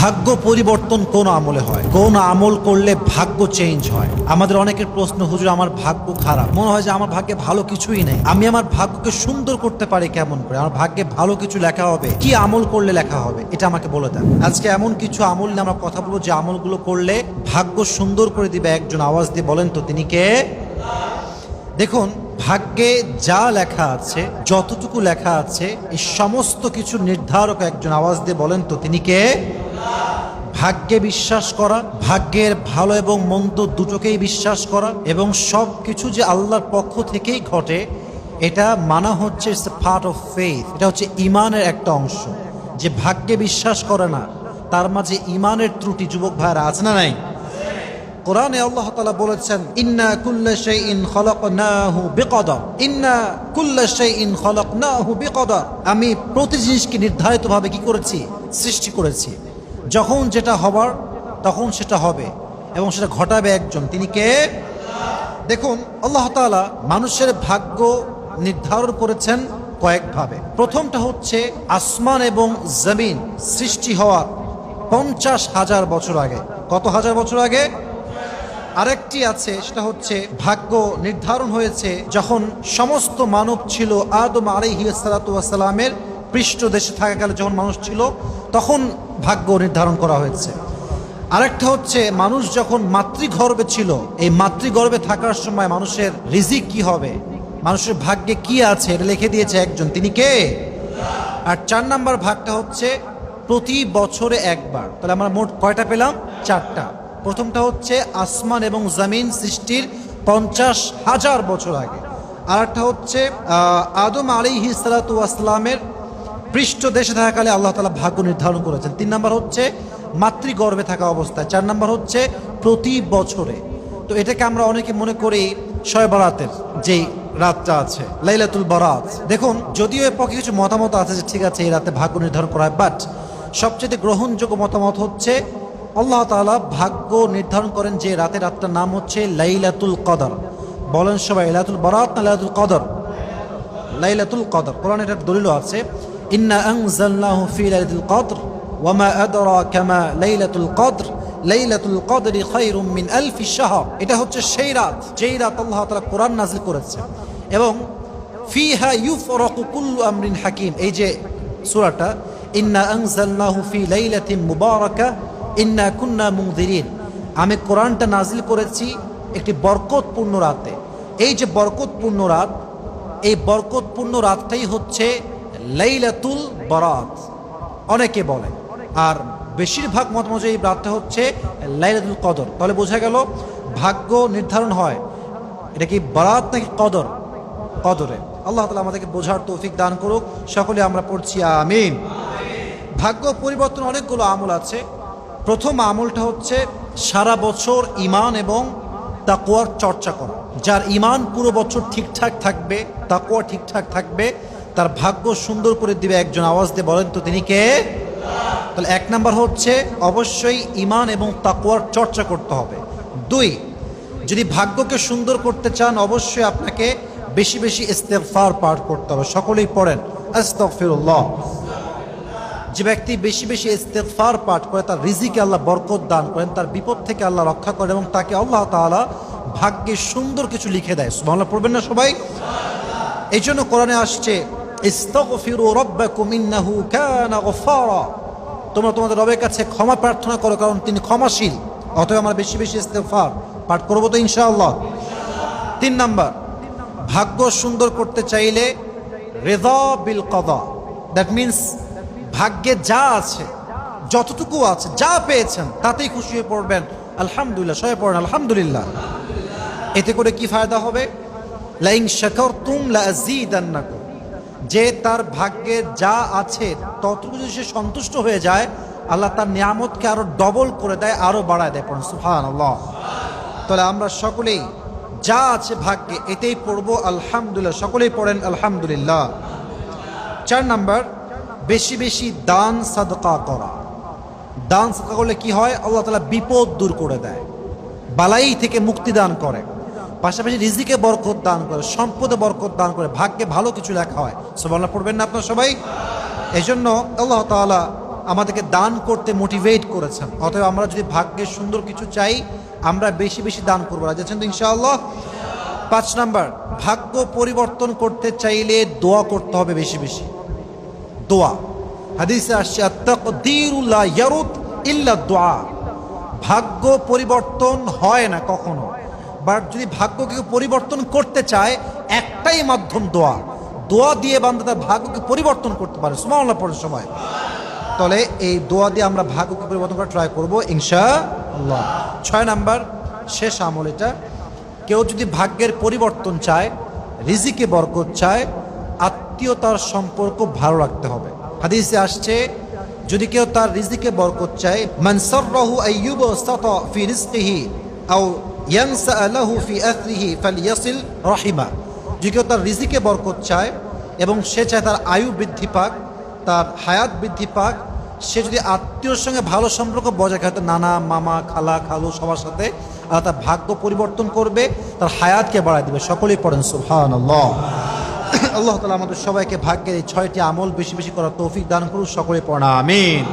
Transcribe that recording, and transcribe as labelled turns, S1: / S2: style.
S1: ভাগ্য পরিবর্তন কোন আমলে হয়? কোন আমল করলে ভাগ্য চেঞ্জ হয়? আমাদের অনেকের প্রশ্ন, হুজুর, আমার ভাগ্য খারাপ। মনে হয় যে আমার ভাগ্যে ভালো কিছুই নেই। আমি আমার ভাগ্যকে সুন্দর করতে পারি কেমন করে? আমার ভাগ্যে ভালো কিছু লেখা হবে? কি আমল করলে লেখা হবে? এটা আমাকে বলে দেন। আজকে এমন কিছু আমল নিয়ে আমরা কথা বলব যে আমলগুলো করলে ভাগ্য সুন্দর করে দিবে একজন। আওয়াজ দিয়ে বলেন তো, তিনি কে? দেখুন, ভাগ্যে যা লেখা আছে, যতটুকু লেখা আছে, এই সমস্ত কিছু নির্ধারক একজন। আওয়াজ দিয়ে বলেন তো, তিনি কে? ভাগ্যে বিশ্বাস করা, ভাগ্যের ভালো এবং মন্দ দুটোকেই বিশ্বাস করা এবং সব কিছু যে আল্লাহর পক্ষ থেকেই ঘটে, এটা মানা হচ্ছে ইটস পার্ট অফ ফেথ এটা হচ্ছে ইমানের একটা অংশ। যে ভাগ্যে বিশ্বাস করে না, তার মাঝে ইমানের ত্রুটি, যুবক ভাইরা আছে না নাই? কোরআনে আল্লাহ তাআলা বলেছেন, ইন্না কুল্লা শাইইন খলাকনাহু বিকদর। ইন্না কুল্লা শাইইন খলাকনাহু বিকদর। আমি প্রতি জিনিসকে নির্ধারিতভাবে কি করেছি? সৃষ্টি করেছি। যখন যেটা হবার, তখন সেটা হবে এবং সেটা ঘটাবে একজন। তিনি কে? দেখুন, আল্লাহ তাআলা মানুষের ভাগ্য নির্ধারণ করেছেন কয়েকভাবে। প্রথমটা হচ্ছে আসমান এবং জমিন সৃষ্টি হওয়ার পঞ্চাশ হাজার বছর আগে। কত হাজার বছর আগে? আরেকটি আছে, সেটা হচ্ছে ভাগ্য নির্ধারণ হয়েছে যখন সমস্ত মানব ছিল আদম আলিহিসালামের পৃষ্ঠদেশে থাকাকালে যখন মানুষ ছিল, তখন ভাগ্য নির্ধারণ করা হয়েছে। আরেকটা হচ্ছে, মানুষ যখন মাতৃগর্ভে ছিল, এই মাতৃগর্ভে থাকার সময় মানুষের রিজিক কি হবে? মানুষের ভাগ্যে কি আছে? এটা লিখে দিয়েছে একজন। তিনি কে? আর চার নাম্বার ভাগটা হচ্ছে, প্রতি বছরে একবার। তাহলে আমরা মোট কয়টা পেলাম? চারটা। প্রথমটা হচ্ছে, আসমান এবং জমিন সৃষ্টির পঞ্চাশ হাজার বছর আগে। আর একটা হচ্ছে আদম আলী হিসালাতামের পৃষ্ঠ দেশে থাকাকালে আল্লাহ তালা ভাগ্য নির্ধারণ করেছেন। তিন নম্বর হচ্ছে মাতৃগর্ভে থাকা অবস্থায়। চার নম্বর হচ্ছে প্রতি বছরে। তো এটাকে আমরা অনেকে মনে করি শয় বরাতের যেই রাতটা আছে, লাইলাতুল বরাত। দেখুন, যদিও এর পক্ষে কিছু মতামত আছে যে ঠিক আছে, এই রাতে ভাগ্য নির্ধারণ করা হয় বাট সবচেয়ে গ্রহণযোগ্য মতামত হচ্ছে আল্লাহ তাআলা ভাগ্য নির্ধারণ করেন যে রাতে, রাতটার নাম হচ্ছে লাইলাতুল কদর। বলেন সবাই, লাইলাতুল বরাত না লাইলাতুল কদর? লাইলাতুল কদর। কোরআন এটার দলিল আছে। ইন্না আনজালনাহু ফি লাইলাতুল কদর ওয়ামা আদরাকা মা লাইলাতুল কদর লাইলাতুল কদরি খায়রুম মিন আলফি শাহর এটা হচ্ছে সেই রাত, যেই রাত আল্লাহ তাআলা কোরআন নাযিল করেছে এবং ফিহা ইউফরাকু কুল্লু আমরিন হাকিম, এই যে সূরাটা, ইন্না আনজালনাহু ফি লাইলাতিন মুবারাকা, ইন্না কুন্না মুনযিরিন আমি কোরআনটা নাজিল করেছি একটি বরকতপূর্ণ রাতে। এই যে বরকতপূর্ণ রাত, এই বরকতপূর্ণ রাতটাই হচ্ছে লাইলাতুল বরাত। অনেকে বলে। আর বেশিরভাগ মতামত এই রাতটা হচ্ছে লাইলাতুল কদর। তাহলে বোঝা গেল ভাগ্য নির্ধারণ হয়। এটা কি বরাত নাকি কদর? কদরে। আল্লাহ তালা আমাদেরকে বোঝার তৌফিক দান করুক। সকলে আমরা পড়ছি আমিন। ভাগ্য পরিবর্তন অনেকগুলো আমল আছে। প্রথম আমলটা হচ্ছে সারা বছর ইমান এবং তাকুয়ার চর্চা করা। যার ইমান পুরো বছর ঠিকঠাক থাকবে তাকুয়া ঠিকঠাক থাকবে তার ভাগ্য সুন্দর করে দিবে একজন আওয়াজ দিয়ে বলেন তো, তিনি কে? তাহলে এক নাম্বার হচ্ছে, অবশ্যই ইমান এবং তাকুয়ার চর্চা করতে হবে। দুই, যদি ভাগ্যকে সুন্দর করতে চান, অবশ্যই আপনাকে বেশি বেশি ইস্তেগফার পাঠ করতে হবে। সকলেই পড়েন, আস্তাগফিরুল্লাহ। যে ব্যক্তি বেশি বেশি ইস্তেগফার পাঠ করে, তার রিজিকে আল্লাহ বরকত দান করেন, তার বিপদ থেকে আল্লাহ রক্ষা করেন এবং তাকে আল্লাহ তাআলা ভাগ্যে সুন্দর কিছু লিখে দেয়। সুবহানাল্লাহ, পড়বেন না সবাই? এই জন্য কোরআনে আসছে তোমরা তোমাদের রবের কাছে ক্ষমা প্রার্থনা করো, কারণ তিনি ক্ষমাশীল। অতএব আমরা বেশি বেশি ইস্তেগফার পাঠ করব তো ইনশাআল্লাহ। তিন নাম্বার, ভাগ্য সুন্দর করতে চাইলে রেদা বিল কদা। দ্যাট মিন্স ভাগ্যে যা আছে, যতটুকু আছে, যা পেয়েছেন, তাতেই খুশি হয়ে পড়বেন। আলহামদুলিল্লাহ, সবাই পড়েন, আলহামদুলিল্লাহ। এতে করে কি ফায়দা হবে? লাইং শেখর তুম লাজিদান্নাকুম যে তার ভাগ্যে যা আছে, ততটুকু যদি সে সন্তুষ্ট হয়ে যায়, আল্লাহ তার নিয়ামতকে আরও ডবল করে দেয়, আরও বাড়ায় দেয় পড়েন সুফান তাহলে আমরা সকলেই যা আছে ভাগ্যে এতেই পড়ব, আলহামদুলিল্লাহ। সকলেই পড়েন, আলহামদুলিল্লাহ। চার নাম্বার, বেশি বেশি দান সাদকা করা। দান সাদকা করলে কি হয়? আল্লাহ তালা বিপদ দূর করে দেয়। বালাই থেকে মুক্তি দান করে। পাশাপাশি রিজিকে বরকত দান করে, সম্পদে বরকত দান করে, ভাগ্যে ভালো কিছু লেখা হয়। সবাই পড়বেন না আপনার সবাই? এই জন্য আল্লাহ তাআলা আমাদেরকে দান করতে মোটিভেট করেছেন। অতএব আমরা যদি ভাগ্যের সুন্দর কিছু চাই, আমরা বেশি বেশি দান করব। রাজি তো ইনশাআল্লাহ? পাঁচ নাম্বার, ভাগ্য পরিবর্তন করতে চাইলে দোয়া করতে হবে বেশি বেশি। দোয়া। হাদিসে আসছে ইয়ারুদ ইল্লা দোয়া। ভাগ্য পরিবর্তন হয় না কখনো। বাট যদি ভাগ্যকে পরিবর্তন করতে চায়, একটাই মাধ্যম দোয়া। দোয়া দিয়ে বান্ধব তার ভাগ্যকে পরিবর্তন করতে পারে। সুমাল্লাহ পড়ার সময়। তাহলে এই দোয়া দিয়ে আমরা ভাগ্যকে পরিবর্তন করা ট্রাই করব ইনশা আল্লাহ ছয় নাম্বার, শেষ আমল এটা। কেউ যদি ভাগ্যের পরিবর্তন চায়, রিজিকে বরকত চায়, আত্মীয়তার সম্পর্ক ভালো রাখতে হবে। হাদিসে আসছে, যদি কেউ তার রিজিকে বরকত চায় মানসাররাহু আইয়ুব সাতা ফি রিজকিহি, আও ইয়ানসা লাহু ফি আথরিহি ফালিয়াসিল রাহিমা। যদি কেউ তার রিজিকে বরকত চায় এবং সে চায় তার আয়ু বৃদ্ধি পাক, তার হায়াত বৃদ্ধি পাক, সে যদি আত্মীয়র সঙ্গে ভালো সম্পর্ক বজায় রাখে নানা, মামা, খালা, খালু সবার সাথে আল্লাহ তার ভাগ্য পরিবর্তন করবে, তার হায়াতকে বাড়ায় দিবে। সকলেই পড়েন সুহান আল্লাহ আল্লাহ তালা আমাদের সবাইকে ভাগ্যের এই ছয়টি আমল বেশি বেশি করার তৌফিক দান করুন সকলে পড়া আমিন।